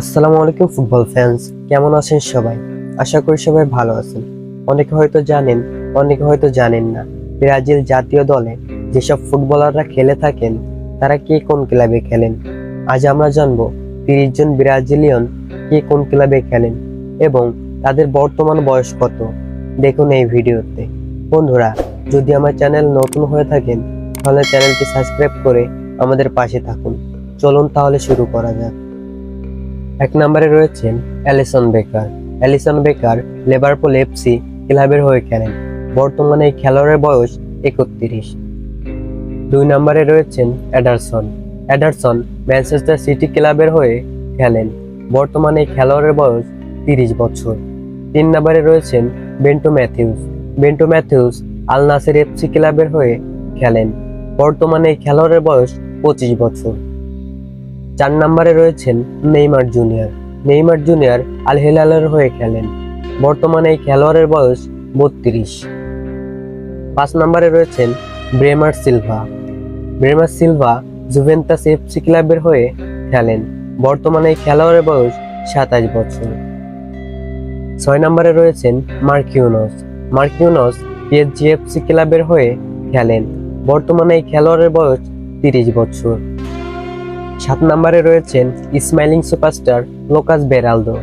আসসালামু আলাইকুম, football fans কেমন আছেন সবাই? আশা করি সবাই ভালো আছেন। অনেকে হয়তো জানেন, অনেকে হয়তো জানেন না। ব্রাজিল জাতীয় দলে যেসব ফুটবলাররা খেলে থাকেন, তারা কে কোন ক্লাবে খেলেন? আজ আমরা জানব তিরিশ জন ব্রাজিলিয়ন কে কোন ক্লাবে খেলেন এবং তাদের বর্তমান বয়স কত। দেখুন এই ভিডিওতে। বন্ধুরা, যদি আমার চ্যানেল নতুন হয়ে থাকেন, তাহলে চ্যানেলটি সাবস্ক্রাইব করে আমাদের পাশে থাকুন। চলুন তাহলে শুরু করা যাক। এক নম্বরে রয়েছেন Alisson Becker. Alisson Becker লেভারপুল FC ক্লাবের হয়ে খেলেন। বর্তমানে এই খেলোয়াড়ের বয়স একত্রিশ। দুই নম্বরে রয়েছেন অ্যাডারসন। অ্যাডারসন ম্যানচেস্টার সিটি ক্লাবের হয়ে খেলেন। বর্তমানে এই খেলোয়াড়ের বয়স তিরিশ বছর। তিন নম্বরে রয়েছেন Bento Matheus. Bento Matheus Al Nassr FC ক্লাবের হয়ে খেলেন। বর্তমানে এই খেলোয়াড়ের বয়স পঁচিশ বছর। চার নম্বরে রয়েছেন Neymar Junior. Neymar Junior Al হিলালের হয়ে খেলেন। বর্তমানে এই খেলোয়াড়ের বয়স বত্রিশ। পাঁচ নম্বরে রয়েছেন Bremer Silva. Bremer Silva Juventus FC ক্লাবের হয়ে খেলেন। বর্তমানে এই খেলোয়াড়ের বয়স সাতাশ বছর। ছয় নম্বরে রয়েছেন মার্কিউনস। মার্কিউনস পিএসজি এফসি ক্লাবের হয়ে খেলেন। বর্তমানে এই খেলোয়াড়ের বয়স তিরিশ বছর। সাত নম্বরে রয়েছেন smiling superstar Lucas Beraldo.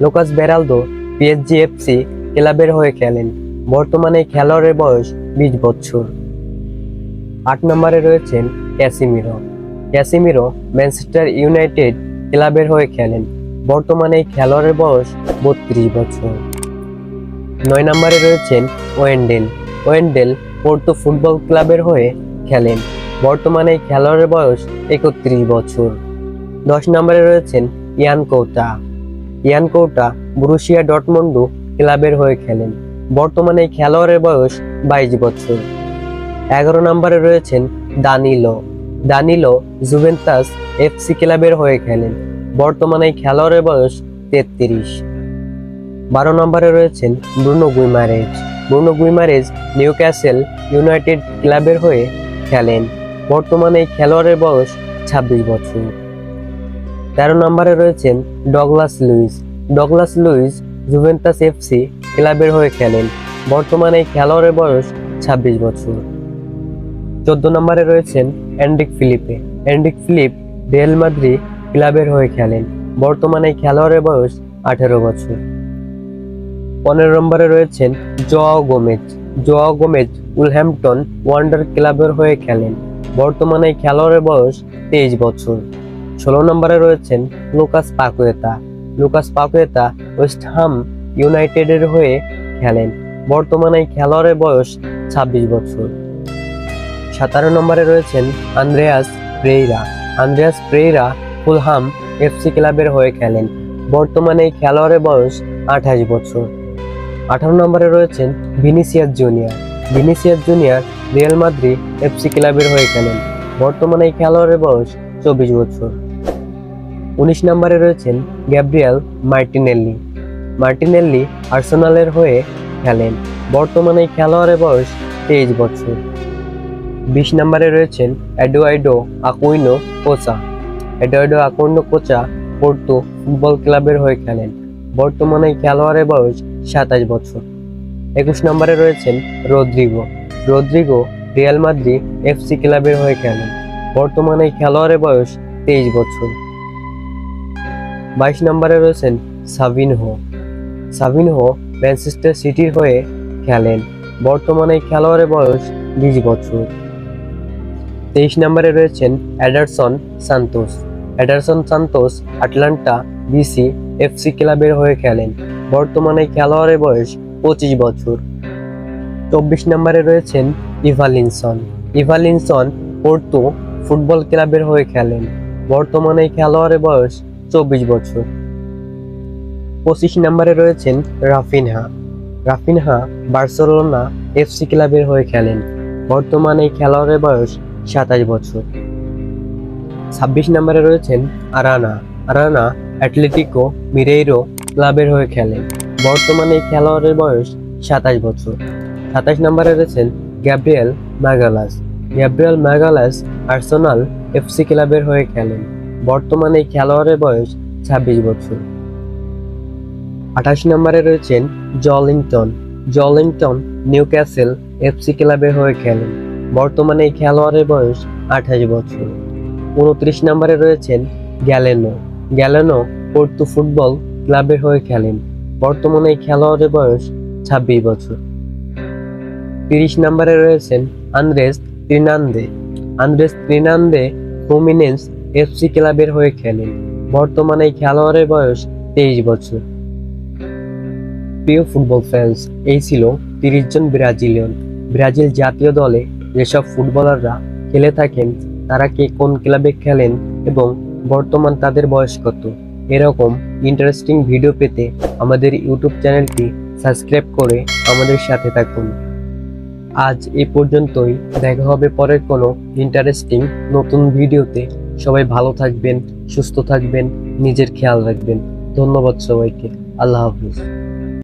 Lucas Beraldo PSG FC ক্লাবের হয়ে খেলেন। বর্তমানে খেলোয়াড়ের বয়স বিশ বছর। আট নম্বরে রয়েছেন ক্যাসিমিরো। ক্যাসিমিরো ম্যানচেস্টার ইউনাইটেড ক্লাবের হয়ে খেলেন। বর্তমানে খেলোয়াড়ের বয়স বত্রিশ বছর। নয় নম্বরে রয়েছেন ওয়েন্ডেল। ওয়েন্ডেল পোর্তো ফুটবল ক্লাবের হয়ে খেলেন। বর্তমানে খেলোয়াড়ের বয়স একত্রিশ বছর। দশ নম্বরে রয়েছেন ইয়ান কৌটা। ইয়ান কৌটা ব্রুশিয়া ডটমন্ডু ক্লাবের হয়ে খেলেন। বর্তমানে খেলোয়াড়ের বয়স বাইশ বছর। এগারো নম্বরে রয়েছেন দানিলো। দানিলো জুভেন্টাস এফসি ক্লাবের হয়ে খেলেন। বর্তমানে খেলোয়াড়ের বয়স তেত্রিশ। বারো নম্বরে রয়েছেন Bruno Guimaraes. Bruno Guimaraes Newcastle United ক্লাবের হয়ে খেলেন। বর্তমানে এই খেলোয়াড়ের বয়স ছাব্বিশ বছর। তেরো নম্বরে রয়েছেন Douglas Luiz. Douglas Luiz Juventus FC ক্লাবের হয়ে খেলেন। বর্তমানে এই খেলোয়াড়ের বয়স ছাব্বিশ বছর। চোদ্দ নম্বরে রয়েছেন Endrick Felipe. Endrick Felipe Real Madrid ক্লাবের হয়ে খেলেন। বর্তমানে এই খেলোয়াড়ের বয়স আঠেরো বছর। পনেরো নম্বরে রয়েছেন Joao Gomes. Joao Gomes Wolverhampton Wander ক্লাবের হয়ে খেলেন। বর্তমানে খেলোয়াড়ের বয়স তেইশ বছর। ষোলো নম্বরে রয়েছেন Lucas Paqueta. Lucas Paqueta West Ham ইউনাইটেডের হয়ে খেলেন। বর্তমানে খেলোয়াড়ের বয়স ছাব্বিশ বছর। সাতারো নম্বরে রয়েছেন Andreas Pereira. Andreas Pereira Fulham FC ক্লাবের হয়ে খেলেন। বর্তমানে খেলোয়াড়ের বয়স আঠাশ বছর। আঠারো নম্বরে রয়েছেন Vinicius Junior. Vinicius Junior Real Madrid FC ক্লাবের হয়ে খেলেন। বর্তমানে এই খেলোয়াড়ের বয়স চব্বিশ বছর। উনিশ নম্বরে রয়েছেন গ্যাব্রিয়াল মার্টিনেল্লি। মার্টিনেল্লি আর্সেনালের হয়ে খেলেন। বর্তমানে এই খেলোয়াড়ের বয়স তেইশ বছর। বিশ নম্বরে রয়েছেন অ্যাডোয়াইডো আকুইনো কোচা। অ্যাডোয়াইডো আকুইনো কোচা পোর্তো ফুটবল ক্লাবের হয়ে খেলেন। বর্তমানে খেলোয়াড়ের বয়স সাতাশ বছর। একুশ নম্বরে রয়েছেন Rodrygo. Rodrygo Real Madrid FC ক্লাবের হয়ে খেলেন। বর্তমানে খেলোয়াড়ের বয়স তেইশ বছর। বাইশ নম্বরে রয়েছেন সাভিনহো সাভিনহো ম্যানচেস্টার সিটির হয়ে খেলেন। বর্তমানে খেলোয়াড়ের বয়স বিশ বছর। তেইশ নম্বরে রয়েছেন Ederson Santos. Ederson Santos Atalanta BC FC ক্লাবের হয়ে খেলেন। বর্তমানে খেলোয়াড়ের বয়স পঁচিশ বছর। চব্বিশ নম্বরে রয়েছেন ইভালিনসন ইভালিনসন পোর্তো ফুটবল ক্লাবের হয়ে খেলেন। বর্তমানে খেলোয়াড়ের বয়স চব্বিশ বছর। পঁচিশ নম্বরে রয়েছেন রাফিনহা। রাফিনহা বার্সেলোনা এফসি ক্লাবের হয়ে খেলেন। বর্তমানে খেলোয়াড়ের বয়স সাতাশ বছর। ছাব্বিশ নম্বরে রয়েছেন আরানা। আরানা অ্যাটলেটিকো মিরেইরো ক্লাবের হয়ে খেলেন। বর্তমানে এই খেলোয়াড়ের বয়স সাতাশ বছর। সাতাশ নম্বরে রয়েছেন Gabriel Magalhaes. Gabriel Magalhaes Arsenal FC ক্লাবের হয়ে খেলেন। বর্তমানে এই খেলোয়াড়ের বয়স ছাব্বিশ বছর। আঠাশ নম্বরে রয়েছেন Joelinton. Joelinton Newcastle FC ক্লাবের হয়ে খেলেন। বর্তমানে এই খেলোয়াড়ের বয়স আঠাশ বছর। উনত্রিশ নম্বরে রয়েছেন গ্যালেনো। গ্যালেনো পর্তু ফুটবল ক্লাবের হয়ে খেলেন। বর্তমানে এই খেলোয়াড়ের বয়স ছাব্বিশ বছর। তিরিশ নম্বরে রয়েছেন আন্দ্রেস ত্রিনান্দে। আন্দ্রেস ত্রিনান্দে ফ্লুমিনেন্স এফসি ক্লাবের হয়ে খেলেন। বর্তমানে এই খেলোয়াড়ের বয়স তেইশ বছর। প্রিয় ফুটবল ফ্যান্স, এই ছিল তিরিশ জন ব্রাজিলিয়ান। ব্রাজিল জাতীয় দলে যেসব ফুটবলাররা খেলে থাকেন, তারা কে কোন ক্লাবে খেলেন এবং বর্তমান তাদের বয়স কত? এরকম ইন্টারেস্টিং ভিডিও পেতে আমাদের ইউটিউব চ্যানেলটি সাবস্ক্রাইব করে আমাদের সাথে থাকুন। আজ এ পর্যন্তই, দেখা হবে পরের কোনো ইন্টারেস্টিং নতুন ভিডিওতে সবাই ভালো থাকবেন, সুস্থ থাকবেন, নিজের খেয়াল রাখবেন। ধন্যবাদ সবাইকে। আল্লাহ হাফিজ।